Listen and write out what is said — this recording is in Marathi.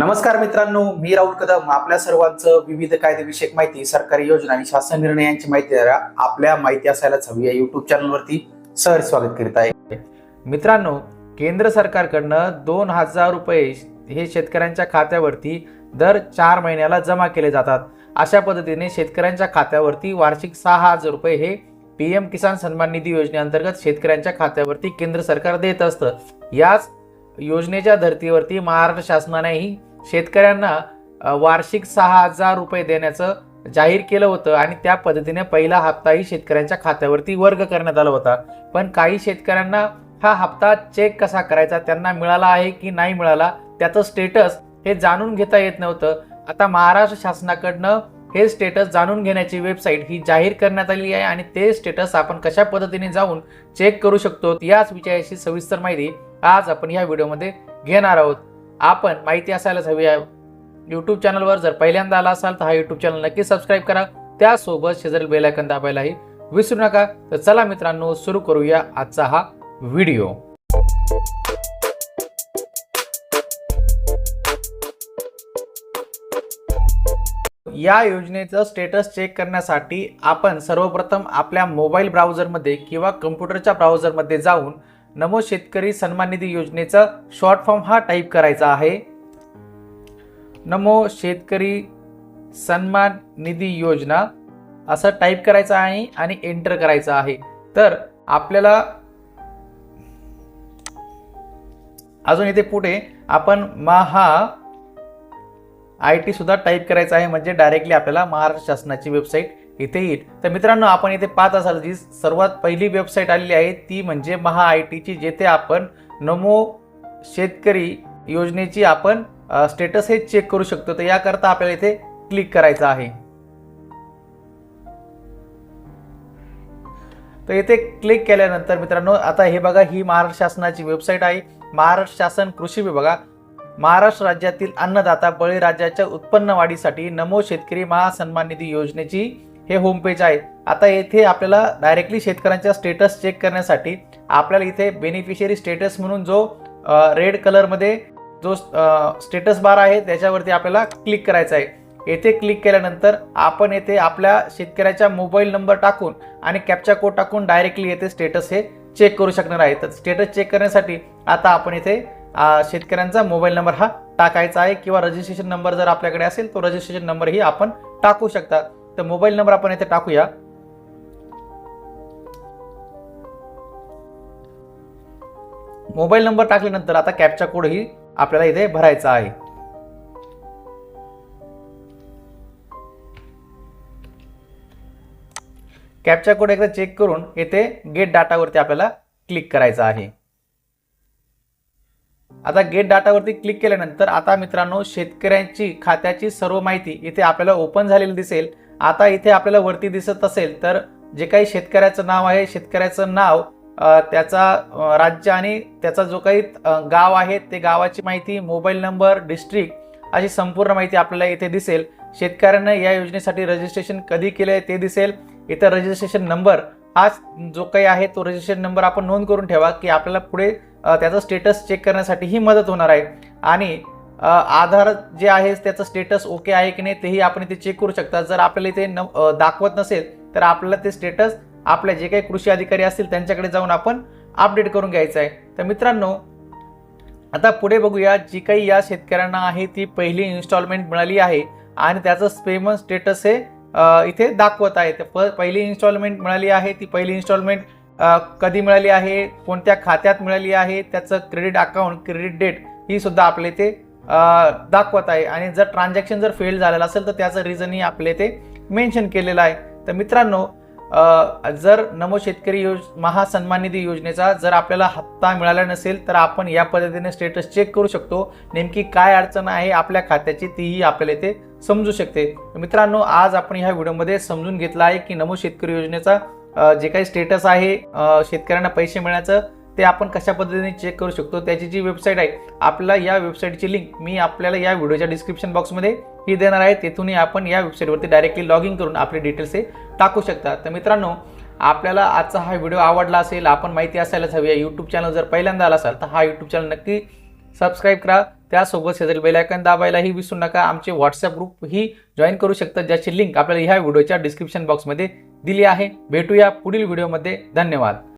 नमस्कार मित्रांनो मी राहुल कदम. आपल्या सर्वांचं विविध कायदेविषयक माहिती सरकारी योजना आणि शासन निर्णयांची माहिती आपल्या माहिती असायलाच हवी या युट्यूब चॅनलवरती सर स्वागत करीत आहे. मित्रांनो केंद्र सरकारकडनं दोन हजार रुपये हे शेतकऱ्यांच्या खात्यावरती दर चार महिन्याला जमा केले जातात. अशा पद्धतीने शेतकऱ्यांच्या खात्यावरती वार्षिक सहा हजार रुपये हे पी एम किसान सन्मान निधी योजनेअंतर्गत शेतकऱ्यांच्या खात्यावरती केंद्र सरकार देत असतं. याच योजनेच्या धर्तीवरती महाराष्ट्र शासनानेही शेतकऱ्यांना वार्षिक सहा हजार रुपये देण्याचं जाहीर केलं होतं आणि त्या पद्धतीने पहिला हप्ताही शेतकऱ्यांच्या खात्यावरती वर्ग करण्यात आला होता. पण काही शेतकऱ्यांना हा हप्ता चेक कसा करायचा त्यांना मिळाला आहे की नाही मिळाला त्याचं स्टेटस हे जाणून घेता येत नव्हतं. आता महाराष्ट्र शासनाकडनं हे स्टेटस जाणून घेण्याची वेबसाईट ही जाहीर करण्यात आली आहे आणि ते स्टेटस आपण कशा पद्धतीने जाऊन चेक करू शकतो याच विषयाशी सविस्तर माहिती आज आपण या व्हिडिओमध्ये घेणार आहोत. आपण माहिती असायलाच हवी आहे. यूट्यूब चॅनलवर जर पहिल्यांदा आला असाल तर हा यूट्यूब चॅनल नक्की सबस्क्राईब करा. त्यासोबत शेजारील बेलायकन दाबायलाही विसरू नका. तर चला मित्रांनो सुरू करूया आजचा हा व्हिडिओ या योजनेचं स्टेटस चेक करण्यासाठी आपण सर्वप्रथम आपल्या मोबाईल ब्राउझरमध्ये किंवा कम्प्युटरच्या ब्राउझरमध्ये जाऊन नमो शेतकरी सन्मान निधी योजनेचा शॉर्ट फॉर्म हा टाईप करायचा आहे. नमो शेतकरी सन्मान निधी योजना असं टाईप करायचं आहे आणि एंटर करायचं आहे. तर आपल्याला अजून इथे पुढे आपण महा आय टी सुद्धा टाईप करायचं आहे. म्हणजे डायरेक्टली आपल्याला महाराष्ट्र शासनाची वेबसाईट इथे येईल. तर मित्रांनो आपण इथे पाहत असाल जी सर्वात पहिली वेबसाईट आलेली आहे ती म्हणजे महा आय टीची जेथे आपण नमो शेतकरी योजनेची आपण स्टेटस हे चेक करू शकतो. तर याकरता आपल्याला इथे क्लिक करायचं आहे. तर इथे क्लिक केल्यानंतर मित्रांनो आता हे बघा ही महाराष्ट्र शासनाची वेबसाईट आहे. महाराष्ट्र शासन कृषी विभागा महाराष्ट्र राज्यातील अन्नदाता बळीराजाच्या उत्पन्न वाढीसाठी नमो शेतकरी महासन्मान निधी योजनेची हे होम पेज आहे. आता येथे आपल्याला डायरेक्टली शेतकऱ्यांच्या स्टेटस चेक करण्यासाठी आपल्याला इथे बेनिफिशियरी स्टेटस म्हणून जो रेड कलरमध्ये जो स्टेटस बार आहे त्याच्यावरती आपल्याला क्लिक करायचा आहे. येथे क्लिक केल्यानंतर आपण येथे आपल्या शेतकऱ्याचा मोबाईल नंबर टाकून आणि कॅप्चा कोड टाकून डायरेक्टली येथे स्टेटस हे चेक करू शकणार आहे. तर स्टेटस चेक करण्यासाठी आता आपण इथे शेतकऱ्यांचा मोबाईल नंबर हा टाकायचा आहे किंवा रजिस्ट्रेशन नंबर जर आपल्याकडे असेल तो रजिस्ट्रेशन नंबरही आपण टाकू शकता. तर मोबाईल नंबर आपण इथे टाकूया. मोबाईल नंबर टाकल्यानंतर आता कॅपचा कोडही आपल्याला इथे भरायचा आहे. कॅपचा कोड एकदा चेक करून येथे गेट डाटावरती आपल्याला क्लिक करायचं आहे. आता गेट डाटावरती क्लिक केल्यानंतर आता मित्रांनो शेतकऱ्यांची खात्याची सर्व माहिती इथे आपल्याला ओपन झालेली दिसेल. आता इथे आपल्याला वरती दिसत असेल तर जे काही शेतकऱ्याचं नाव आहे शेतकऱ्याचं नाव त्याचा राज्य आणि त्याचा जो काही गाव आहे ते गावाची माहिती मोबाईल नंबर डिस्ट्रिक्ट अशी संपूर्ण माहिती आपल्याला इथे दिसेल. शेतकऱ्यांना या योजनेसाठी रजिस्ट्रेशन कधी केलं आहे ते दिसेल. इथं रजिस्ट्रेशन नंबर हा जो काही आहे तो रजिस्ट्रेशन नंबर आपण नोंद करून ठेवा की आपल्याला पुढे त्याचा स्टेटस चेक करण्यासाठी ही मदत होणार आहे. आणि आधार जे आहे त्याचं स्टेटस ओके आहे की नाही तेही आपण इथे चेक करू शकता. जर आपल्याला इथे न दाखवत नसेल तर आपल्याला ते स्टेटस आपल्या जे काही कृषी अधिकारी असतील त्यांच्याकडे जाऊन आपण अपडेट करून घ्यायचं आहे. तर मित्रांनो आता पुढे बघूया जी काही या शेतकऱ्यांना आहे ती पहिली इन्स्टॉलमेंट मिळाली आहे आणि त्याचं पेमेंट स्टेटस हे इथे दाखवत आहे. तर प पहिली इन्स्टॉलमेंट मिळाली आहे ती पहिली इन्स्टॉलमेंट कधी मिळाली आहे कोणत्या खात्यात मिळाली आहे त्याचं क्रेडिट अकाउंट क्रेडिट डेट ही सुद्धा आपल्या इथे दाखवत आहे आणि जर ट्रान्झॅक्शन जर फेल झालेलं असेल तर त्याचं रिझनही आपल्या इथे मेन्शन केलेलं आहे. तर मित्रांनो जर नमो शेतकरी योज महासन्मान निधी योजनेचा जर आपल्याला हप्ता मिळाला नसेल तर आपण या पद्धतीने स्टेटस चेक करू शकतो. नेमकी काय अडचण आहे आपल्या खात्याची तीही आपल्याला इथे समजू शकते. मित्रांनो आज आपण ह्या व्हिडिओमध्ये समजून घेतलं आहे की नमो शेतकरी योजनेचा जे काही स्टेटस आहे शेतकऱ्यांना पैसे मिळण्याचं ते आपण कशा पद्धतीने चेक करू शकतो त्याची जी वेबसाईट आहे आपल्याला या वेबसाईटची लिंक मी आपल्याला या व्हिडिओच्या डिस्क्रिप्शन बॉक्समध्ये ही देणार आहे. तेथूनही आपण या वेबसाईटवरती डायरेक्टली लॉग इन करून आपले डिटेल्स हे टाकू शकता. तर मित्रांनो आपल्याला आजचा हा व्हिडिओ आवडला असेल आपण माहिती असायलाच हवी आहे. यूट्यूब चॅनल जर पहिल्यांदा आला असाल तर हा यूट्यूब चॅनल नक्की सबस्क्राईब करा. त्यासोबत शेजारी बेलायकन दाबायलाही विसरू नका. आमचे व्हॉट्सअप ग्रुप ही जॉईन करू शकता ज्याची लिंक आपल्याला ह्या व्हिडिओच्या डिस्क्रिप्शन बॉक्समध्ये दिली आहे. भेटूया पुढील व्हिडिओमध्ये धन्यवाद.